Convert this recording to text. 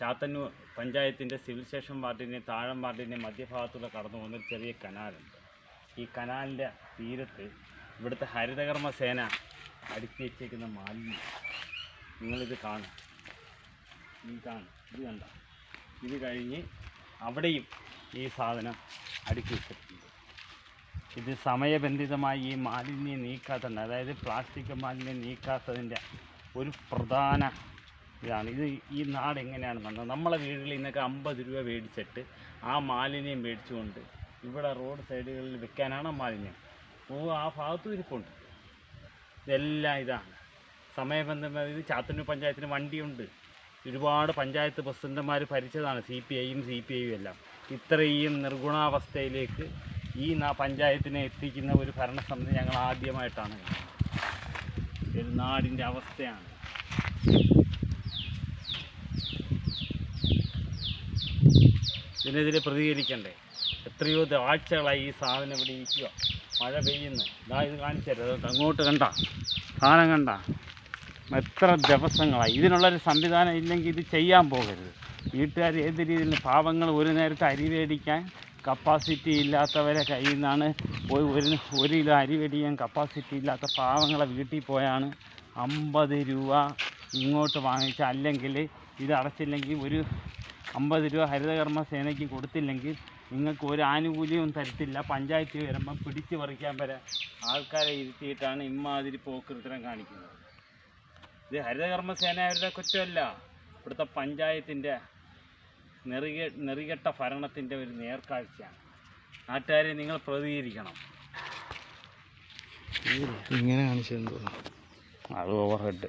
ചാത്തന്നൂർ പഞ്ചായത്തിന്റെ civil station വാർഡിന്റെ താഴം വാർഡിന്റെ മധ്യഭാഗത്തൂടെ കടന്നു പോകുന്ന ചെറിയ കനാലുണ്ട്. ഈ കനാലിന്റെ തീരത്ത് ഇവിടുത്തെ ഹരിതകർമ്മ സേന അടുക്കി വെച്ചേക്കുന്ന മാലിന്യം. നിങ്ങളിത് കാണും. ഈ കാണും. ഇത് കണ്ട? ഇത് കഴിഞ്ഞ് അവിടെയും ഈ സാധനം അടുക്കി വെച്ചിട്ടുണ്ട്. ഇത് സമയബന്ധിതമായി ഈ മാലിന്യം നീക്കാത്തതുണ്ട് അതായത് പ്ലാസ്റ്റിക് മാലിന്യം നീക്കാത്തതിന്റെ ഒരു പ്രധാന ഇതാണ്. ഇത് ഈ നാട് എങ്ങനെയാണ് വന്നത്? നമ്മളെ വീടുകളിൽ നിന്നൊക്കെ അമ്പത് രൂപ മേടിച്ചിട്ട് ആ മാലിന്യം മേടിച്ചുകൊണ്ട് ഇവിടെ റോഡ് സൈഡുകളിൽ വെക്കാനാണ് മാലിന്യം. ഓ ആ ഭാഗത്തും ഇരിപ്പുണ്ട്. ഇതെല്ലാം ഇതാണ്. സമയബന്ധമായി ഇത് ചാത്തന്നൂർ പഞ്ചായത്തിന് വണ്ടിയുണ്ട്. ഒരുപാട് പഞ്ചായത്ത് പ്രസിഡന്റുമാർ ഭരിച്ചതാണ് സി പി ഐയും സി പി ഐയും എല്ലാം. ഇത്രയും നിർഗുണാവസ്ഥയിലേക്ക് ഈ പഞ്ചായത്തിനെ എത്തിക്കുന്ന ഒരു ഭരണസമിതി ഞങ്ങൾ ആദ്യമായിട്ടാണ്. ഒരു നാടിന്റെ അവസ്ഥയാണ്. ഇതിനെതിരെ പ്രതികരിക്കണ്ടേ? എത്രയോ ആഴ്ചകളായി ഈ സാധനം ഇവിടെ ഇരിക്കുക മഴ പെയ്യുന്നു. ഇതാ ഇത് കാണിച്ചു തരാം. അങ്ങോട്ട് കണ്ട? സാധനം കണ്ട? എത്ര ദിവസങ്ങളായി? ഇതിനുള്ളൊരു സംവിധാനം ഇല്ലെങ്കിൽ ഇത് ചെയ്യാൻ പോകരുത്. വീട്ടുകാർ ഏത് രീതിയിൽ പാവങ്ങൾ ഒരു നേരത്തെ അരി മേടിക്കാൻ കപ്പാസിറ്റി ഇല്ലാത്തവരെ കയ്യിൽ നിന്നാണ് ഒരു ഒരു കിലോ അരി മേടിക്കാൻ കപ്പാസിറ്റി ഇല്ലാത്ത പാവങ്ങളെ വീട്ടിൽ പോയാണ്. അമ്പത് രൂപ ഇങ്ങോട്ട് വാങ്ങിച്ച അല്ലെങ്കിൽ ഇത് അടച്ചില്ലെങ്കിൽ ഒരു അമ്പത് രൂപ ഹരിതകർമ്മ സേനയ്ക്ക് കൊടുത്തില്ലെങ്കിൽ നിങ്ങൾക്ക് ഒരു ആനുകൂല്യവും തരത്തില്ല. പഞ്ചായത്ത് വരുമ്പം പിടിച്ചു പറിക്കാൻ വരെ ആൾക്കാരെ ഇരുത്തിയിട്ടാണ് ഇമ്മാതിരി പോക്കൃത്രം കാണിക്കുന്നത്. ഇത് ഹരിതകർമ്മ സേന അവരുടെ കുറ്റമല്ല. ഇവിടുത്തെ പഞ്ചായത്തിന്റെ നെറികെ നെറികെട്ട ഭരണത്തിന്റെ ഒരു നേർക്കാഴ്ചയാണ്. നാട്ടുകാരെ നിങ്ങൾ പ്രതികരിക്കണം. ഇങ്ങനെ കാണിച്ചെന്ന് തോന്നുന്നു അത് ഓവർ ഹെഡ്